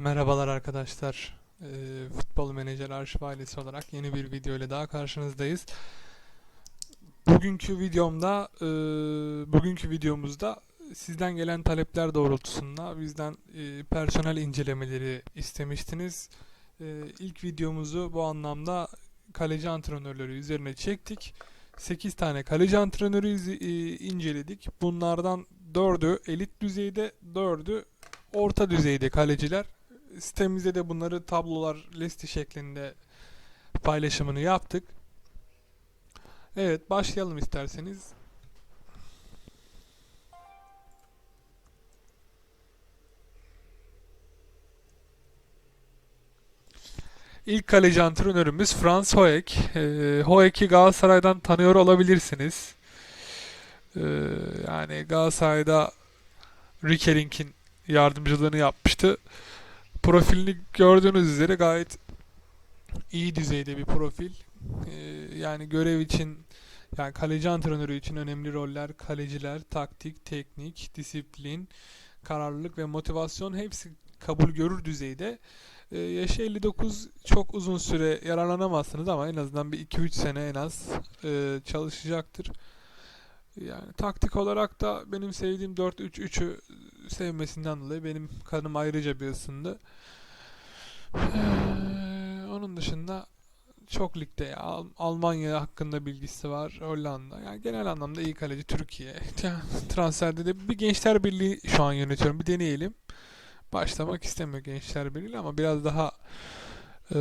Merhabalar arkadaşlar. Ee, Futbol Menajer Arşiv ailesi olarak yeni bir video ile daha karşınızdayız. Bugünkü videomda, e, bugünkü videomuzda sizden gelen talepler doğrultusunda bizden e, personel incelemeleri istemiştiniz. E, ilk videomuzu bu anlamda kaleci antrenörleri üzerine çektik. 8 tane kaleci antrenörü e, inceledik. Bunlardan 4'ü elit düzeyde, 4'ü orta düzeyde kaleciler. Sitemizde de bunları tablolar listi şeklinde paylaşımını yaptık. Evet başlayalım isterseniz. İlk kaleci antrenörümüz Franz Hoek. Ee, Hoek'i Galatasaray'dan tanıyor olabilirsiniz. Ee, yani Galatasaray'da Rikerink'in yardımcılığını yapmıştı. Profilini gördüğünüz üzere gayet iyi düzeyde bir profil. Ee, yani görev için yani kaleci antrenörü için önemli roller kaleciler, taktik, teknik, disiplin, kararlılık ve motivasyon hepsi kabul görür düzeyde. Ee, yaşı 59 çok uzun süre yararlanamazsınız ama en azından bir 2-3 sene en az e, çalışacaktır. Yani taktik olarak da benim sevdiğim 4-3-3'ü sevmesinden dolayı benim kanım ayrıca bir ısındı. Ee, onun dışında çok ligde ya. Al- Almanya hakkında bilgisi var. Hollanda. Yani genel anlamda iyi kaleci Türkiye. Transferde de bir Gençler Birliği şu an yönetiyorum. Bir deneyelim. Başlamak istemiyor Gençler Birliği ama biraz daha e,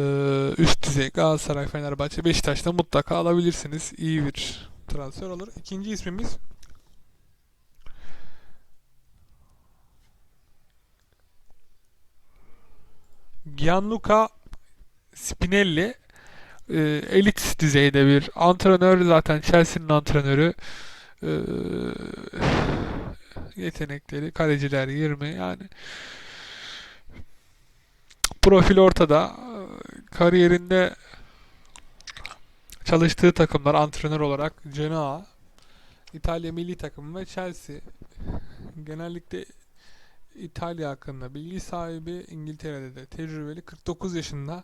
üst düzey Galatasaray, Fenerbahçe, Beşiktaş'ta mutlaka alabilirsiniz. İyi bir transfer olur. İkinci ismimiz Gianluca Spinelli e, elit düzeyde bir antrenör. Zaten Chelsea'nin antrenörü E, yetenekleri kaleciler 20 yani profil ortada. Kariyerinde çalıştığı takımlar antrenör olarak Genoa İtalya milli takımı ve Chelsea. Genellikle İtalya hakkında bilgi sahibi İngiltere'de de tecrübeli 49 yaşında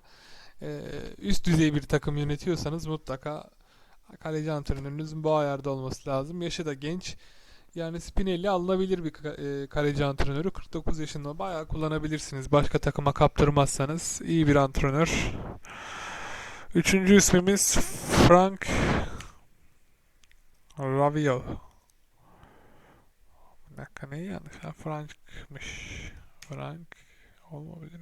ee, üst düzey bir takım yönetiyorsanız mutlaka kaleci antrenörünüzün bu ayarda olması lazım. Yaşı da genç. Yani Spinelli alınabilir bir e, kaleci antrenörü. 49 yaşında bayağı kullanabilirsiniz. Başka takıma kaptırmazsanız iyi bir antrenör. Üçüncü ismimiz Frank Ravio. Dakika ne yanlış? Ha, Frank'mış. Frank olabilir.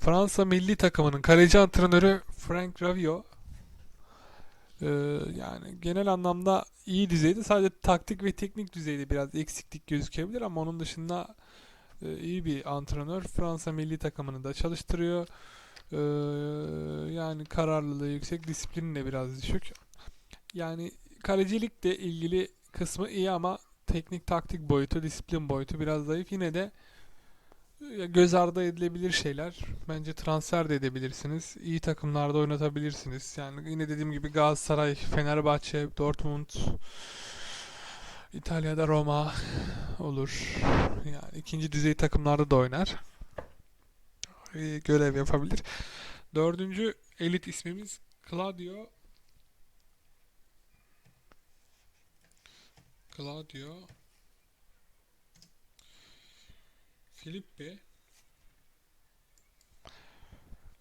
Fransa milli takımının kaleci antrenörü Frank Ravio. Ee, yani genel anlamda iyi düzeyde sadece taktik ve teknik düzeyde biraz eksiklik gözükebilir ama onun dışında e, iyi bir antrenör. Fransa milli takımını da çalıştırıyor. Ee, yani kararlılığı yüksek, disiplini de biraz düşük. Yani kalecilikle ilgili kısmı iyi ama teknik taktik boyutu, disiplin boyutu biraz zayıf. Yine de göz ardı edilebilir şeyler. Bence transfer de edebilirsiniz. İyi takımlarda oynatabilirsiniz. Yani yine dediğim gibi Galatasaray, Fenerbahçe, Dortmund, İtalya'da Roma olur. Yani ikinci düzey takımlarda da oynar. Görev yapabilir. Dördüncü elit ismimiz Claudio Claudio Filippi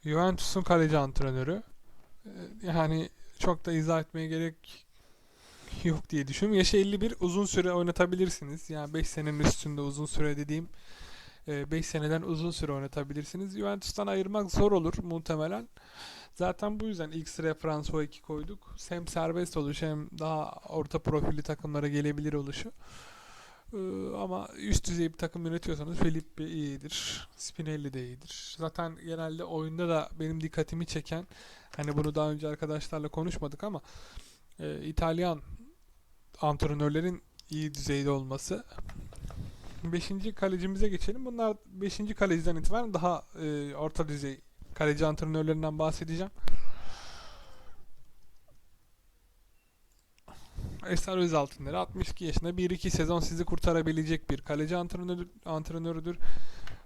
Juventus'un kaleci antrenörü. Ee, Yani çok da izah etmeye gerek yok diye düşünüyorum. Yaşı 51 uzun süre oynatabilirsiniz. Yani 5 senenin üstünde uzun süre dediğim 5 seneden uzun süre oynatabilirsiniz. Juventus'tan ayırmak zor olur muhtemelen. Zaten bu yüzden ilk sıraya Fransa 2 koyduk. Hem serbest oluşu hem daha orta profilli takımlara gelebilir oluşu. Ee, ama üst düzey bir takım yönetiyorsanız Filippi iyidir. Spinelli de iyidir. Zaten genelde oyunda da benim dikkatimi çeken hani bunu daha önce arkadaşlarla konuşmadık ama e, İtalyan antrenörlerin iyi düzeyde olması. Beşinci kalecimize geçelim. Bunlar beşinci kaleciden itibaren daha e, orta düzey kaleci antrenörlerinden bahsedeceğim. Eser Özaltınları 62 yaşında 1-2 sezon sizi kurtarabilecek bir kaleci antrenörü, antrenörüdür.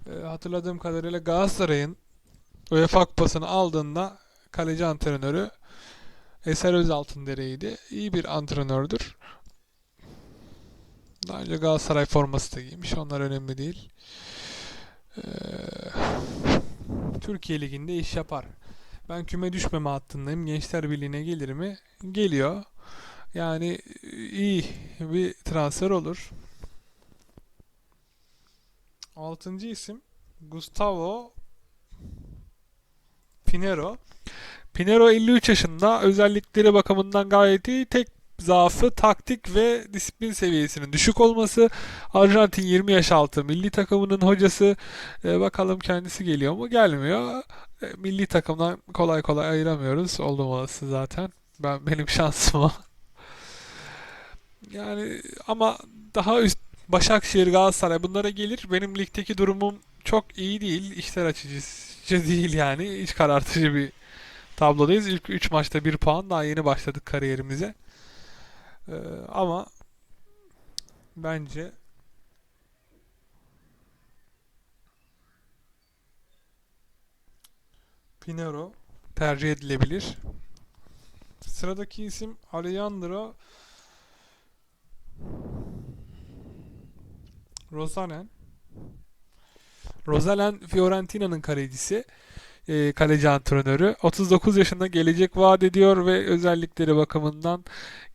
Ee, hatırladığım kadarıyla Galatasaray'ın UEFA Kupası'nı aldığında kaleci antrenörü Eser Özaltındere'ydi. İyi bir antrenördür. Daha önce Galatasaray forması da giymiş. Onlar önemli değil. Ee, Türkiye Ligi'nde iş yapar. Ben küme düşmeme hattındayım. Gençler Birliği'ne gelir mi? Geliyor. Yani iyi bir transfer olur. Altıncı isim Gustavo Pinero. Pinero 53 yaşında. Özellikleri bakımından gayet iyi. Tek zaafı taktik ve disiplin seviyesinin düşük olması. Arjantin 20 yaş altı milli takımının hocası. Ee, bakalım kendisi geliyor mu? Gelmiyor. Ee, milli takımdan kolay kolay ayıramıyoruz. Oldum olası zaten. Ben benim şansım o. Yani ama daha üst Başakşehir, Galatasaray bunlara gelir. Benim ligdeki durumum çok iyi değil. İşler açıcı değil yani. İç karartıcı bir tablodayız. İlk 3 maçta 1 puan. Daha yeni başladık kariyerimize. Ee, ama bence Pinero tercih edilebilir. Sıradaki isim Alejandro Rosanen. Rosalen Fiorentina'nın kalecisi, e, kaleci antrenörü. 39 yaşında gelecek vaat ediyor ve özellikleri bakımından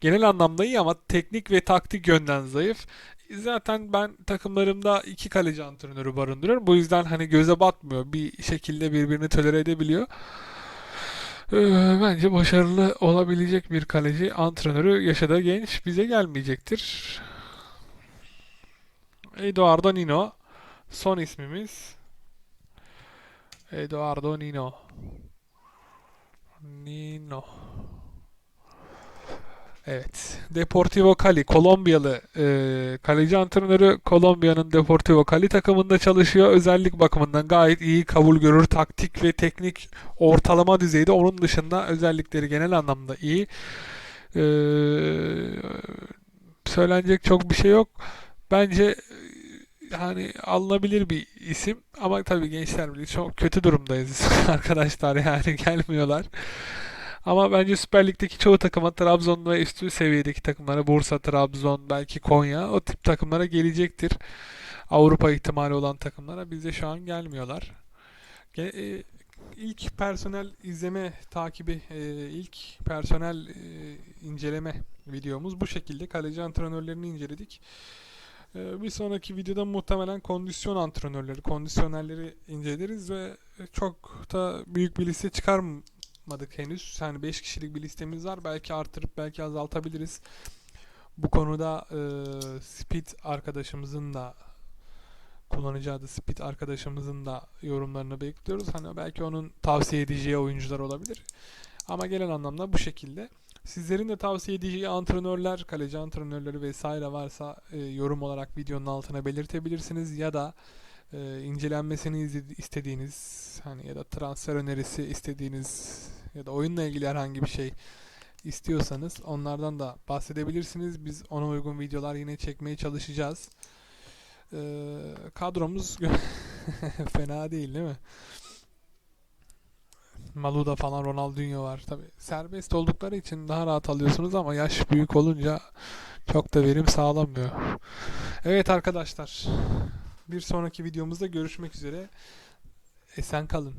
genel anlamda iyi ama teknik ve taktik yönden zayıf. Zaten ben takımlarımda iki kaleci antrenörü barındırıyorum. Bu yüzden hani göze batmıyor. Bir şekilde birbirini tolere edebiliyor. Ee, bence başarılı olabilecek bir kaleci antrenörü yaşadığı genç bize gelmeyecektir. Eduardo Nino. Son ismimiz. Eduardo Nino. Nino. Evet. Deportivo Cali. Kolombiyalı e, kaleci antrenörü. Kolombiya'nın Deportivo Cali takımında çalışıyor. Özellik bakımından gayet iyi kabul görür. Taktik ve teknik ortalama düzeyde. Onun dışında özellikleri genel anlamda iyi. E, söylenecek çok bir şey yok. Bence yani alınabilir bir isim ama tabii Gençler Birliği çok kötü durumdayız arkadaşlar yani gelmiyorlar. Ama bence Süper Lig'deki çoğu takıma Trabzon ve üstü seviyedeki takımlara Bursa, Trabzon, belki Konya o tip takımlara gelecektir. Avrupa ihtimali olan takımlara bize şu an gelmiyorlar. Ge- e, ilk personel izleme takibi, e, ilk personel e, inceleme videomuz bu şekilde. Kaleci antrenörlerini inceledik. Ee, Bir sonraki videoda muhtemelen kondisyon antrenörleri, kondisyonerleri inceleriz ve çok da büyük bir liste çıkarmadık henüz. Yani 5 kişilik bir listemiz var. Belki artırıp belki azaltabiliriz. Bu konuda e, Speed arkadaşımızın da kullanıcı adı Speed arkadaşımızın da yorumlarını bekliyoruz. Hani belki onun tavsiye edeceği oyuncular olabilir. Ama genel anlamda bu şekilde. Sizlerin de tavsiye edeceği antrenörler, kaleci antrenörleri vesaire varsa e, yorum olarak videonun altına belirtebilirsiniz ya da e, incelenmesini istediğiniz hani ya da transfer önerisi istediğiniz ya da oyunla ilgili herhangi bir şey istiyorsanız onlardan da bahsedebilirsiniz. Biz ona uygun videolar yine çekmeye çalışacağız. E, kadromuz fena değil değil mi? Maluda falan Ronaldinho var. Tabi serbest oldukları için daha rahat alıyorsunuz ama yaş büyük olunca çok da verim sağlamıyor. Evet arkadaşlar. Bir sonraki videomuzda görüşmek üzere. Esen kalın.